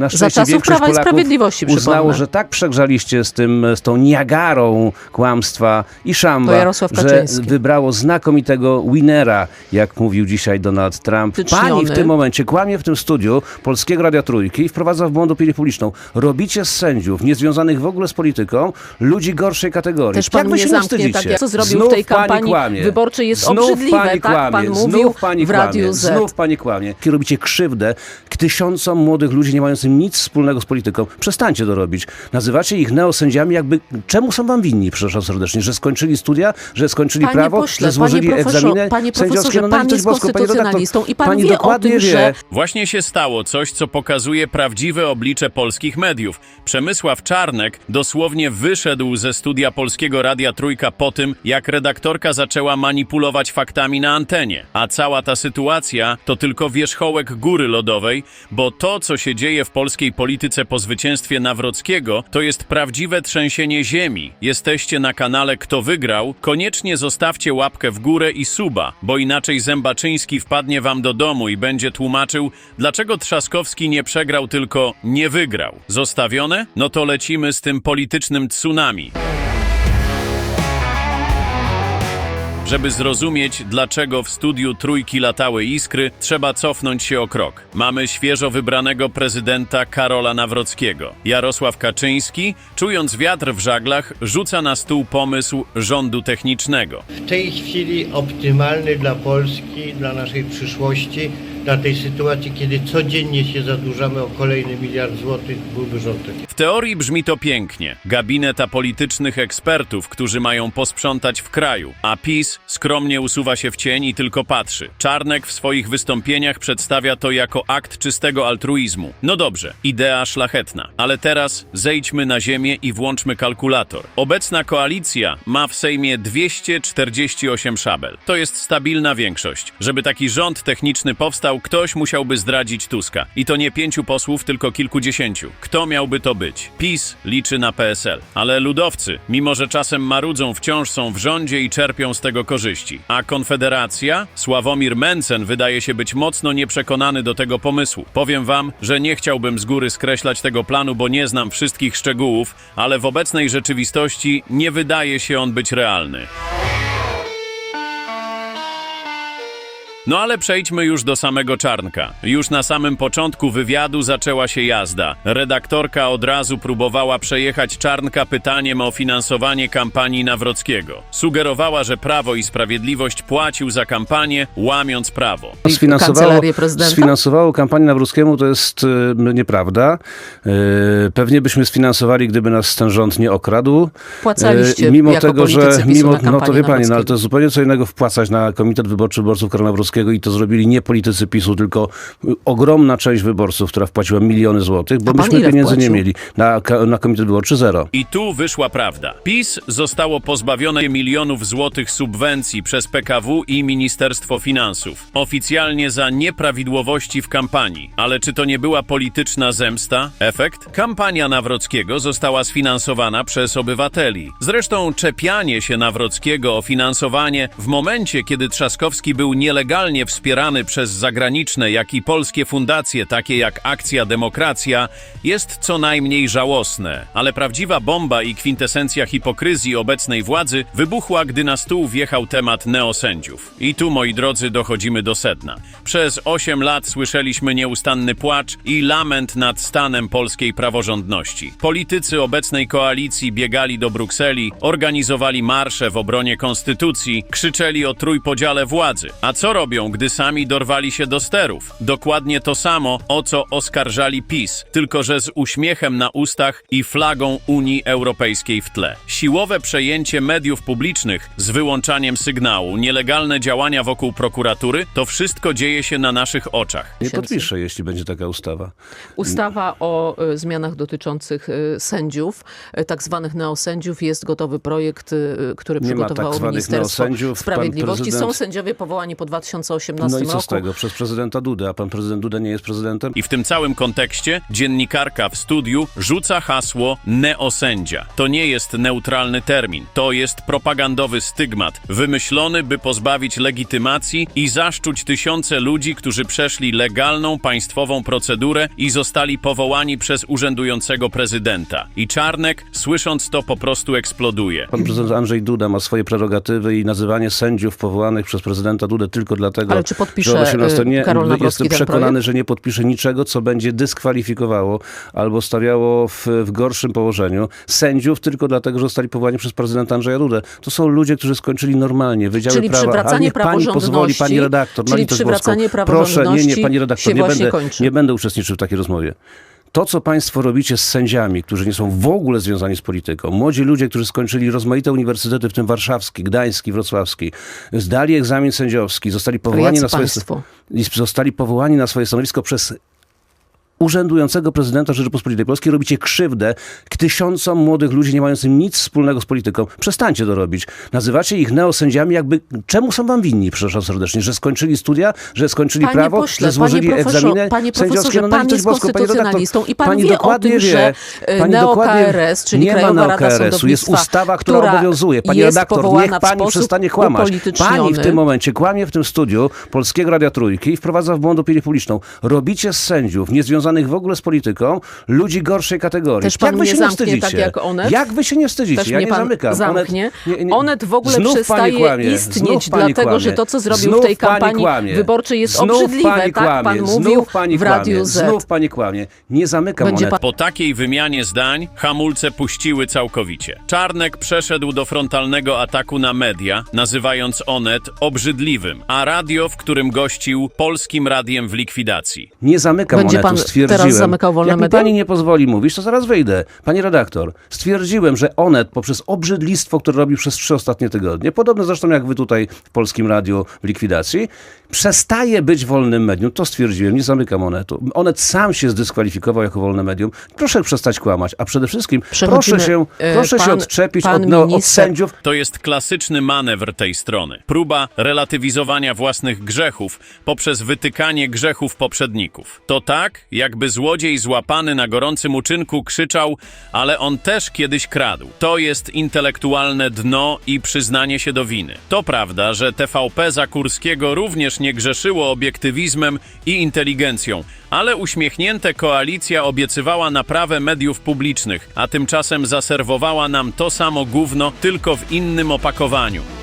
na Za szczęście czasów większość Prawa i Sprawiedliwości, uznało, przypomnę. że tak przegrzaliście z tym, z tą Niagarą kłamstwa i szamba, że wybrało znakomitego winnera, jak mówił dzisiaj Donald Trump. Wytyczniony. Pani w tym momencie kłamie w tym studiu Polskiego Radia Trójki i wprowadza w błąd opinię publiczną. Robicie z sędziów, niezwiązanych w ogóle z polityką, ludzi gorszej kategorii. Też pan jak wy nie się zamknie wstydzicie? tak, jak co zrobił Znów w tej pani kampanii kłamie. wyborczej jest Znów obrzydliwe, pani tak? Pan kłamie. mówił Znów pani w Radiu. Z. Znów pani kłamie. Robicie krzywdę tysiącom młodych ludzi nie nic wspólnego z polityką. Przestańcie to robić. Nazywacie ich neosędziami, jakby czemu są wam winni, przepraszam serdecznie, że skończyli studia, że skończyli Panie prawo, pośle, że złożyli panie profesor- egzaminy panie sędziowskie. profesorze, No, na pan jest redaktor, konstytucjonalistą i pan pani wie o tym, wie, że Właśnie się stało coś, co pokazuje prawdziwe oblicze polskich mediów. Przemysław Czarnek dosłownie wyszedł ze studia Polskiego Radia Trójka po tym, jak redaktorka zaczęła manipulować faktami na antenie. A cała ta sytuacja to tylko wierzchołek góry lodowej, bo to, co się dzieje w polskiej polityce po zwycięstwie Nawrockiego, to jest prawdziwe trzęsienie ziemi. Jesteście na kanale Kto Wygrał? Koniecznie zostawcie łapkę w górę i suba, bo inaczej Zębaczyński wpadnie wam do domu i będzie tłumaczył, dlaczego Trzaskowski nie przegrał, tylko nie wygrał. Zostawione? No to lecimy z tym politycznym tsunami. Żeby zrozumieć, dlaczego w studiu Trójki latały iskry, trzeba cofnąć się o krok. Mamy świeżo wybranego prezydenta Karola Nawrockiego. Jarosław Kaczyński, czując wiatr w żaglach, rzuca na stół pomysł rządu technicznego. w tej chwili optymalny dla Polski, dla naszej przyszłości, dla tej sytuacji, kiedy codziennie się zadłużamy o kolejny miliard złotych, byłby rząd taki. W teorii brzmi to pięknie. Gabinet apolitycznych ekspertów, którzy mają posprzątać w kraju, a PiS skromnie usuwa się w cień i tylko patrzy. Czarnek w swoich wystąpieniach przedstawia to jako akt czystego altruizmu. No dobrze, idea szlachetna. Ale teraz zejdźmy na ziemię i włączmy kalkulator. Obecna koalicja ma w Sejmie 248 szabel. To jest stabilna większość. Żeby taki rząd techniczny powstał, ktoś musiałby zdradzić Tuska. I to nie pięciu posłów, tylko kilkudziesięciu. Kto miałby to być? PiS liczy na PSL. Ale ludowcy, mimo że czasem marudzą, wciąż są w rządzie i czerpią z tego korzyści. A Konfederacja? Sławomir Mencen wydaje się być mocno nieprzekonany do tego pomysłu. Powiem wam, że nie chciałbym z góry skreślać tego planu, bo nie znam wszystkich szczegółów, ale w obecnej rzeczywistości nie wydaje się on być realny. No ale przejdźmy już do samego Czarnka. Już na samym początku wywiadu zaczęła się jazda. Redaktorka od razu próbowała przejechać Czarnka pytaniem o finansowanie kampanii Nawrockiego. Sugerowała, że Prawo i Sprawiedliwość płacił za kampanię, łamiąc prawo. sfinansowało, Kancelarię prezydenta? sfinansowało kampanię Nawrockiemu, to jest e, nieprawda. E, pewnie byśmy sfinansowali, gdyby nas ten rząd nie okradł. Płacaliście E, mimo jako tego, że PiSu mimo, na no to kampanię wie pani, no ale Nawrockiego. to jest zupełnie co innego wpłacać na Komitet Wyborczy Wyborców Nawrockiego i to zrobili nie politycy PiSu, tylko ogromna część wyborców, która wpłaciła miliony złotych, bo myśmy pieniędzy nie wpłacił? mieli. Na, na Komitet Wyborczy zero. I tu wyszła prawda. PiS zostało pozbawione milionów złotych subwencji przez PKW i Ministerstwo Finansów. Oficjalnie za nieprawidłowości w kampanii. Ale czy to nie była polityczna zemsta? Efekt? Kampania Nawrockiego została sfinansowana przez obywateli. Zresztą czepianie się Nawrockiego o finansowanie w momencie, kiedy Trzaskowski był nielegalnie wspierany przez zagraniczne, jak i polskie fundacje, takie jak Akcja Demokracja, jest co najmniej żałosne. Ale prawdziwa bomba i kwintesencja hipokryzji obecnej władzy wybuchła, gdy na stół wjechał temat neosędziów. I tu, moi drodzy, dochodzimy do sedna. Przez 8 lat słyszeliśmy nieustanny płacz i lament nad stanem polskiej praworządności. Politycy obecnej koalicji biegali do Brukseli, organizowali marsze w obronie konstytucji, krzyczeli o trójpodziale władzy. A co robią, gdy sami dorwali się do sterów? Dokładnie to samo, o co oskarżali PiS, tylko że z uśmiechem na ustach i flagą Unii Europejskiej w tle. Siłowe przejęcie mediów publicznych z wyłączaniem sygnału, nielegalne działania wokół prokuratury, to wszystko dzieje się na naszych oczach. Nie podpiszę, jeśli będzie taka ustawa. Ustawa o e, zmianach dotyczących e, sędziów, e, tak zwanych neosędziów. Jest gotowy projekt, który przygotowało tak Ministerstwo Sprawiedliwości. Są sędziowie powołani po 2018 No i co roku. z tego? Przez prezydenta Dudę, a pan prezydent Duda nie jest prezydentem? I w tym całym kontekście dziennikarka w studiu rzuca hasło neosędzia. To nie jest neutralny termin, to jest propagandowy stygmat, wymyślony, by pozbawić legitymacji i zaszczuć tysiące ludzi, którzy przeszli legalną państwową procedurę i zostali powołani przez urzędującego prezydenta. I Czarnek, słysząc to, po prostu eksploduje. Pan prezydent Andrzej Duda ma swoje prerogatywy i nazywanie sędziów powołanych przez prezydenta Dudę tylko dlatego, Ale czy podpisze, że 18 y, nie, Karol Nawrocki Jestem przekonany, że nie podpisze niczego, co będzie dyskwalifikowało albo stawiało w, w gorszym położeniu sędziów tylko dlatego, że zostali powołani przez prezydenta Andrzeja Dudę. To są ludzie, którzy skończyli normalnie Wydziały Czyli Prawa. przywracanie pani pozwoli, pani redaktor, na czyli przywracanie. Proszę, nie, nie, pani redaktor, nie będę, kończy. nie będę uczestniczył w takiej rozmowie. To, co państwo robicie z sędziami, którzy nie są w ogóle związani z polityką, młodzi ludzie, którzy skończyli rozmaite uniwersytety, w tym warszawski, gdański, wrocławski, zdali egzamin sędziowski, zostali powołani na swoje, państwo? zostali powołani na swoje stanowisko przez urzędującego prezydenta Rzeczypospolitej Polskiej robicie krzywdę tysiącom młodych ludzi nie mającym nic wspólnego z polityką. Przestańcie to robić. Nazywacie ich neosędziami, jakby czemu są wam winni, przepraszam serdecznie, że skończyli studia, że skończyli Panie prawo, pośle, że złożyli panie egzaminy panie profesorze, No, na pan jest boską, pani redaktor, konstytucjonalistą i pan pani wie o dokładnie tym, wie, e, pani Neo dokładnie- KRS, czyli nie ma Krajowa Neo Rada KRS-u, jest ustawa, która, która obowiązuje. Pani redaktor, niech pani przestanie kłamać. Pani w tym momencie kłamie w tym studiu Polskiego Radia Trójki i wprowadza w błąd opinię publiczną. Robicie z sędziów niezwiązanych w ogóle z polityką ludzi gorszej kategorii. Też pan jak wy się nie wstydzicie? tak jak Onet? Jak wy się nie wstydzicie? Też ja nie pan zamykam. zamknie. Onet, nie, nie, Onet w ogóle Znów przestaje istnieć, dlatego kłamie. że to, co zrobił w Znów tej pani kampanii kłamie. wyborczej jest Znów obrzydliwe, pani tak? Pan kłamie. mówił Znów pani w Radiu. Z. Znów pani kłamie. Nie zamykam Będzie Onet. pan- Po takiej wymianie zdań hamulce puściły całkowicie. Czarnek przeszedł do frontalnego ataku na media, nazywając Onet obrzydliwym, a radio, w którym gościł, polskim radiem w likwidacji. Nie zamykam Będzie Onetu, pan stwierdziłem. teraz zamykał wolne Jak mi media? pani nie pozwoli mówić, to zaraz wyjdę. Pani redaktor, stwierdziłem, że Onet poprzez obrzydlistwo, które robi przez trzy ostatnie tygodnie, podobne zresztą jak wy tutaj w Polskim Radiu w likwidacji, przestaje być wolnym medium. To stwierdziłem, nie zamykam Onetu. Onet sam się zdyskwalifikował jako wolne medium. Proszę przestać kłamać, a przede wszystkim Przechodzimy, proszę się, e, proszę się pan- odczepić pan od, no, od sędziów, To jest klasyczny manewr tej strony. Próba relatywizowania własnych grzechów poprzez wytykanie grzechów poprzedników. To tak, jakby złodziej złapany na gorącym uczynku krzyczał, ale on też kiedyś kradł. To jest intelektualne dno i przyznanie się do winy. To prawda, że TVP Zakurskiego również nie grzeszyło obiektywizmem i inteligencją, ale uśmiechnięte koalicja obiecywała naprawę mediów publicznych, a tymczasem zaserwowała nam to samo gówno, tylko w innym opakowaniu.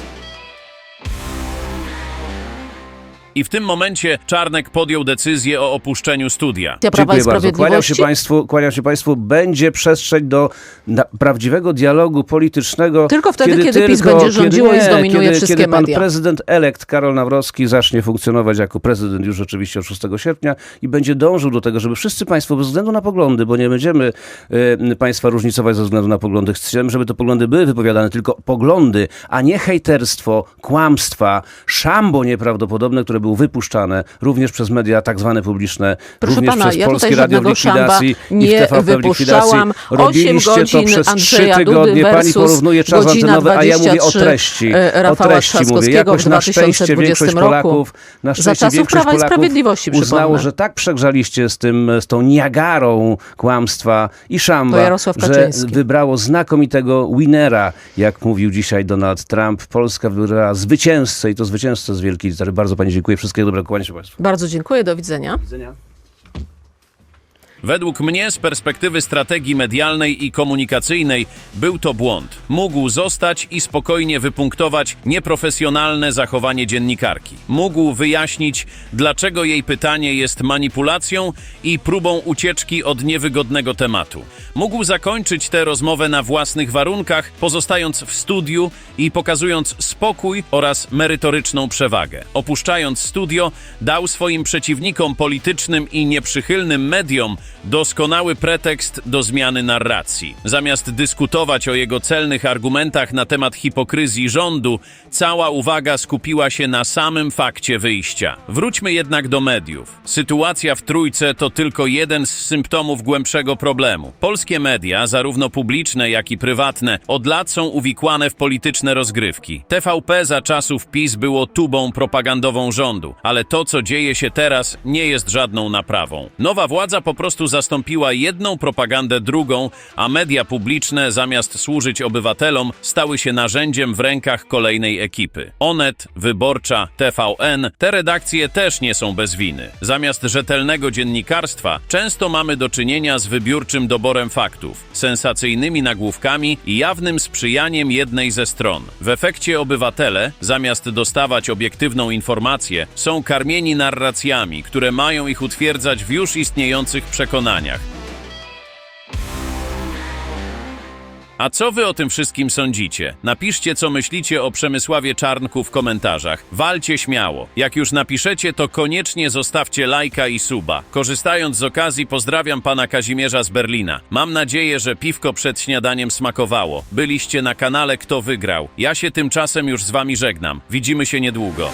I w tym momencie Czarnek podjął decyzję o opuszczeniu studia. Prawa i Dziękuję bardzo. Kłaniam się, państwu, kłaniam się Państwu. Będzie przestrzeń do na, prawdziwego dialogu politycznego. Tylko wtedy, kiedy PiS będzie rządziło i nie, zdominuje kiedy, wszystkie kiedy pan media. prezydent elekt Karol Nawrocki zacznie funkcjonować jako prezydent już rzeczywiście od 6 sierpnia i będzie dążył do tego, żeby wszyscy Państwo bez względu na poglądy, bo nie będziemy y, Państwa różnicować ze względu na poglądy, chcemy, żeby te poglądy były wypowiadane, tylko poglądy, a nie hejterstwo, kłamstwa, szambo nieprawdopodobne, które było wypuszczane również przez media tak zwane publiczne, Proszę również pana, przez ja Polskie Radio w likwidacji i w TVP w likwidacji. Robiliście to przez trzy tygodnie. Pani porównuje czas antenowy, a ja mówię o 23, treści. e, O Rafała treści mówię. Jakoś na szczęście 2020 większość roku. Polaków, na szczęście większość Prawa Polaków Sprawiedliwości, uznało, że tak przegrzaliście z, tym, z tą niagarą kłamstwa i szamba, że wybrało znakomitego winnera, jak mówił dzisiaj Donald Trump. Polska wybrała zwycięzcę i to zwycięzcę z wielkiej litery. Bardzo Pani dziękuję. Wszystkiego dobrego. Kłaniam się Państwu. Bardzo dziękuję, do widzenia. Według mnie, z perspektywy strategii medialnej i komunikacyjnej, był to błąd. Mógł zostać i spokojnie wypunktować nieprofesjonalne zachowanie dziennikarki. Mógł wyjaśnić, dlaczego jej pytanie jest manipulacją i próbą ucieczki od niewygodnego tematu. Mógł zakończyć tę rozmowę na własnych warunkach, pozostając w studiu i pokazując spokój oraz merytoryczną przewagę. Opuszczając studio, dał swoim przeciwnikom politycznym i nieprzychylnym mediom doskonały pretekst do zmiany narracji. Zamiast dyskutować o jego celnych argumentach na temat hipokryzji rządu, cała uwaga skupiła się na samym fakcie wyjścia. Wróćmy jednak do mediów. Sytuacja w Trójce to tylko jeden z symptomów głębszego problemu. Polskie media, zarówno publiczne, jak i prywatne, od lat są uwikłane w polityczne rozgrywki. TVP za czasów PiS było tubą propagandową rządu, ale to, co dzieje się teraz, nie jest żadną naprawą. Nowa władza po prostu zastąpiła jedną propagandę drugą, a media publiczne, zamiast służyć obywatelom, stały się narzędziem w rękach kolejnej ekipy. Onet, Wyborcza, TVN, te redakcje też nie są bez winy. Zamiast rzetelnego dziennikarstwa, często mamy do czynienia z wybiórczym doborem faktów, sensacyjnymi nagłówkami i jawnym sprzyjaniem jednej ze stron. W efekcie obywatele, zamiast dostawać obiektywną informację, są karmieni narracjami, które mają ich utwierdzać w już istniejących przekonaniach. A co wy o tym wszystkim sądzicie? Napiszcie, co myślicie o Przemysławie Czarnku w komentarzach. Walcie śmiało. Jak już napiszecie, to koniecznie zostawcie lajka i suba. Korzystając z okazji, pozdrawiam pana Kazimierza z Berlina. Mam nadzieję, że piwko przed śniadaniem smakowało. Byliście na kanale Kto Wygrał. Ja się tymczasem już z wami żegnam. Widzimy się niedługo.